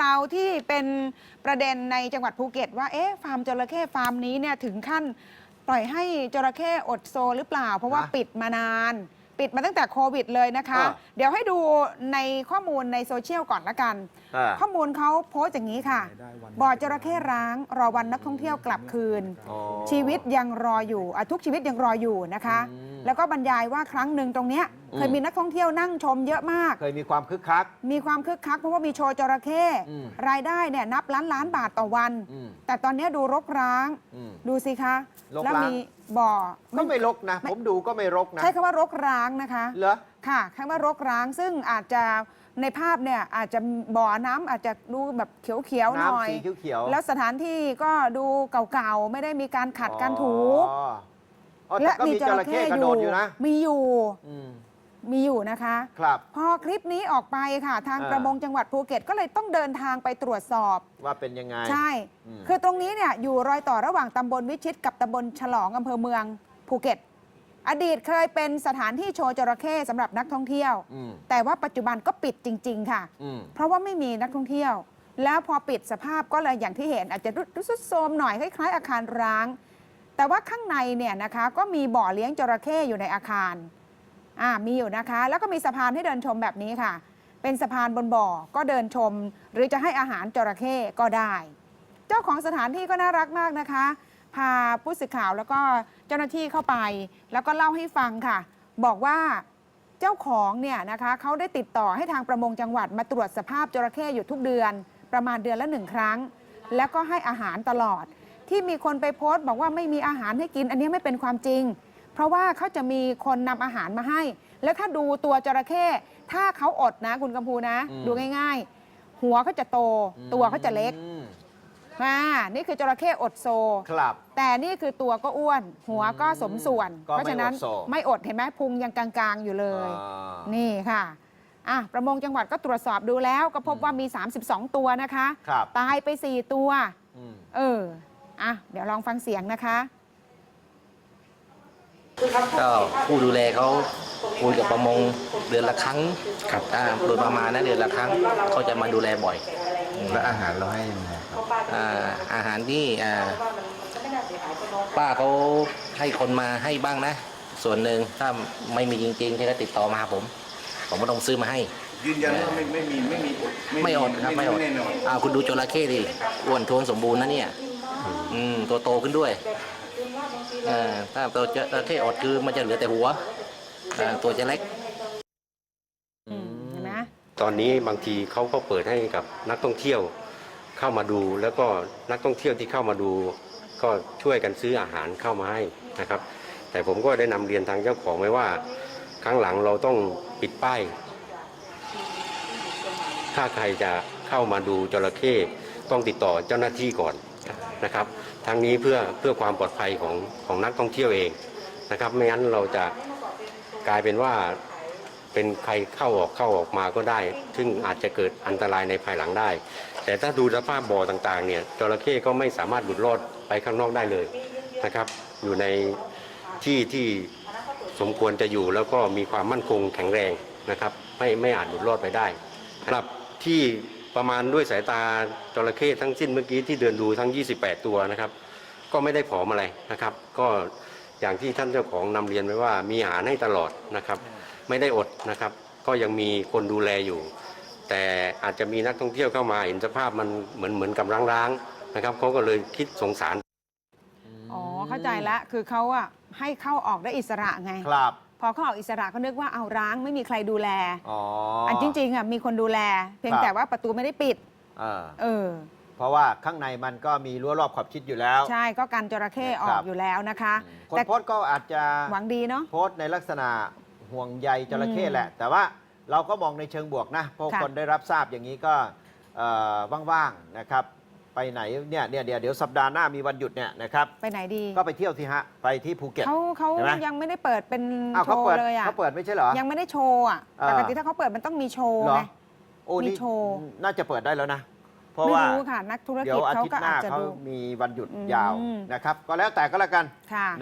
ราวที่เป็นประเด็นในจังหวัดภูเก็ต ว่าเอ๊ะฟาร์มจระเข้ฟาร์มนี้เนี่ยถึงขั้นปล่อยให้จระเข้อดโซหรือเปล่า เพราะว่าฮะปิดมานาน ปิดมาตั้งแต่โควิดเลยนะคะอ่าเดี๋ยวให้ดูในข้อมูลในโซเชียลก่อนละกันอ่าข้อมูลเขาโพสต์อย่างนี้ค่ะ บ่อจระเข้ร้าง รอวันนักท่องเที่ยวกลับคืน อ๋อ ชีวิตยังรออยู่อะทุกชีวิตยังรออยู่นะคะอืมแล้วก็บรรยายว่าครั้งหนึ่งตรงเนี้ยอืม เคยมีนักท่องเที่ยวนั่งชมเยอะมาก เคยมีความคึกคัก มีความคึกคักเพราะว่ามีโชว์จระเข้อืมรายได้เนี่ยนับล้านล้านบาทต่อวัน อืม แต่ตอนเนี้ยดูรกร้าง อืม ดูสิคะรกแล้วร้างมีบ่อก็ไม่รกนะ ผมดูก็ไม่รกนะใช้คำว่ารกร้างนะคะ เหรอ ค่ะคำว่ารกร้างซึ่งอาจจะในภาพเนี่ยอาจจะบ่อน้ำอาจจะดูแบบเขียวๆหน่อยน้ำสีเขียวๆ แล้วสถานที่ก็ดูเก่าๆ ไม่ได้มีการขัดการถู อ๋ออ๋อแต่ก็มีจระเข้กระโดดอยู่นะ มีอยู่ อืม มีอยู่นะคะ ครับ พอคลิปนี้ออกไปค่ะ ทางอ่า ประมงจังหวัดภูเก็ตก็เลยต้องเดินทางไปตรวจสอบ ว่าเป็นยังไง ใช่ อืม คือตรงนี้เนี่ยอยู่รอยต่อระหว่างตำบลวิชิตกับตำบลฉลองอำเภอเมืองภูเก็ต อดีตเคยเป็นสถานที่โชว์จระเข้สำหรับนักท่องเที่ยว อืมแต่ว่าปัจจุบันก็ปิดจริง ๆ ค่ะ อืมเพราะว่าไม่มีนักท่องเที่ยว แล้วพอปิดสภาพก็เลยอย่างที่เห็น อาจจะรุดสุดโทรมหน่อยคล้ายๆ อาคารร้าง แต่ว่าข้างในเนี่ยนะคะก็มีบ่อเลี้ยงจระเข้อยู่ในอาคาร อ่ามีอยู่นะคะ แล้วก็มีสะพานให้เดินชมแบบนี้ค่ะ เป็นสะพานบนบ่อก็เดินชม หรือจะให้อาหารจระเข้ก็ได้ เจ้าของสถานที่ก็น่ารักมากนะคะ พาผู้สื่อข่าวแล้วก็เจ้าหน้าที่เข้าไป แล้วก็เล่าให้ฟังค่ะ บอกว่าเจ้าของเนี่ยนะคะเขาได้ติดต่อให้ทางประมงจังหวัดมาตรวจสภาพจระเข้อยู่ทุกเดือน ประมาณเดือนละหนึ่งครั้ง แล้วก็ให้อาหารตลอด ที่มีคนไปโพสต์บอกว่าไม่มีอาหารให้กิน อันนี้ไม่เป็นความจริง เพราะว่าเขาจะมีคนนำอาหารมาให้ แล้วถ้าดูตัวจระเข้ถ้าเขาอดนะคุณกำพูนะ อืม ดูง่ายๆ หัวเขาจะโตตัวเขาจะเล็กอืมอ่านี่คือจระเข้อดโซ ครับ แต่นี่คือตัวก็อ้วน หัวก็สมส่วน ก็ไม่เพราะฉะนั้นอดโซ ไม่อดเห็นไหมพุงยังกลางๆอยู่เลย อ่า นี่ค่ะอะ ประมงจังหวัดก็ตรวจสอบดูแล้ว ก็พบว่ามี 32 ตัวนะคะ ครับ ตายไป 4 ตัว อืม เออ อะ เดี๋ยวลองฟังเสียงนะคะ ก็ผู้ดูแลเขาคุยกับประมงเดือนละครั้งครับถ้าโดยประมาณนะเดือนละครั้งเขาจะมาดูแลบ่อยแล้วอาหารเราให้ยังไงครับอ่าอาหารที่อ่าป้าเขาให้คนมาให้บ้างนะ ส่วนหนึ่งถ้าไม่มีจริงๆที่เขาติดต่อมาหาผม ผมก็ต้องซื้อมาให้ ยืนยันว่าไม่ไม่มีไม่มีอดไม่อดครับไม่อดแน่นอนอ่าคุณดูจระเข้ดิอ้วนท้วนสมบูรณ์นะเนี่ย อืมตัวโตขึ้นด้วยอ่า ถ้าตัวจระเข้อดคือมันจะเหลือแต่หัวอ่าตัวจะเล็กอืมเห็นไหมตอนนี้บางทีเขาก็เปิดให้กับนักท่องเที่ยวเข้ามาดู แล้วก็นักท่องเที่ยวที่เข้ามาดู ก็ช่วยกันซื้ออาหารเข้ามาให้นะครับ แต่ผมก็ได้นำเรียนทางเจ้าของไว้ว่า ครั้งหลังเราต้องปิดป้ายถ้าใครจะเข้ามาดูจระเข้ต้องติดต่อเจ้าหน้าที่ก่อนนะครับ ทางนี้เพื่อเพื่อความปลอดภัยของของนักท่องเที่ยวเองนะครับ ไม่งั้นเราจะกลายเป็นว่าเป็นใครเข้าออกเข้าออกมาก็ได้ ซึ่งอาจจะเกิดอันตรายในภายหลังได้ แต่ถ้าดูสภาพบ่อต่างๆเนี่ยจระเข้ก็ไม่สามารถหลุดรอดไปข้างนอกได้เลยนะครับ อยู่ในที่ที่สมควรจะอยู่แล้วก็มีความมั่นคงแข็งแรงนะครับ ไม่ไม่อาจหลุดรอดไปได้ครับที่ ประมาณด้วยสายตาจระเข้ทั้งสิ้นเมื่อกี้ที่เดินดูทั้ง 28 ตัวนะครับ ก็ไม่ได้ผอมอะไรนะครับ ก็อย่างที่ท่านเจ้าของนำเรียนไว้ว่ามีอาหารให้ตลอดนะครับ ไม่ได้อดนะครับ ก็ยังมีคนดูแลอยู่ แต่อาจจะมีนักท่องเที่ยวเข้ามาเห็นสภาพมันเหมือนเหมือนกับร้างๆนะครับเขาก็เลยคิดสงสารอ๋อเข้าใจละคือเขาอะให้เข้าออกได้อิสระไง ครับ พอเข้าออกอิสระก็นึกว่าเอาร้างไม่มีใครดูแลอ๋ออันจริงๆอะมีคนดูแล เพียงครับแต่ว่าประตูไม่ได้ปิดเออเออ เพราะว่าข้างในมันก็มีรั้วรอบขอบชิดอยู่แล้ว ใช่ก็กันจระเข้ออครักบ อยู่แล้วนะคะ คนแต่โพสต์ก็อาจจะ หวังดีเนาะ โพสต์ในลักษณะห่วงใยจระเข้อืมแหละ แต่ว่าเราก็มองในเชิงบวกนะเพราะค่ะคนได้รับทราบอย่างนี้ก็เอ่อว่างๆนะครับ ไปไหนเนี่ยเนี่ยเดี๋ยวเดี๋ยวสัปดาห์หน้ามีวันหยุดเนี่ยนะครับไปไหนดีก็ไปเที่ยวที่ฮะไปที่ภูเก็ต เขาเขาเห็นไหม ยังไม่ได้เปิดเป็นอ้าวโชเขาว์เปิดเลยอะเขาเปิดไม่ใช่เหรอ ยังไม่ได้โชว์อะอ่าปกติถ้าเขาเปิดมันต้องมีโชว์เหรอไง โอ้มีนี่โชว์ น่าจะเปิดได้แล้วนะ เพราะไม่ว่ารู้ค่ะ นักธุรเดี๋ยกิจวอาเขาทิตก็ย์หอาน้าจจะเขาดู มีวันหยุดอืม ยาวนะครับ ก็แล้วแต่ก็แล้วกัน ค่ะ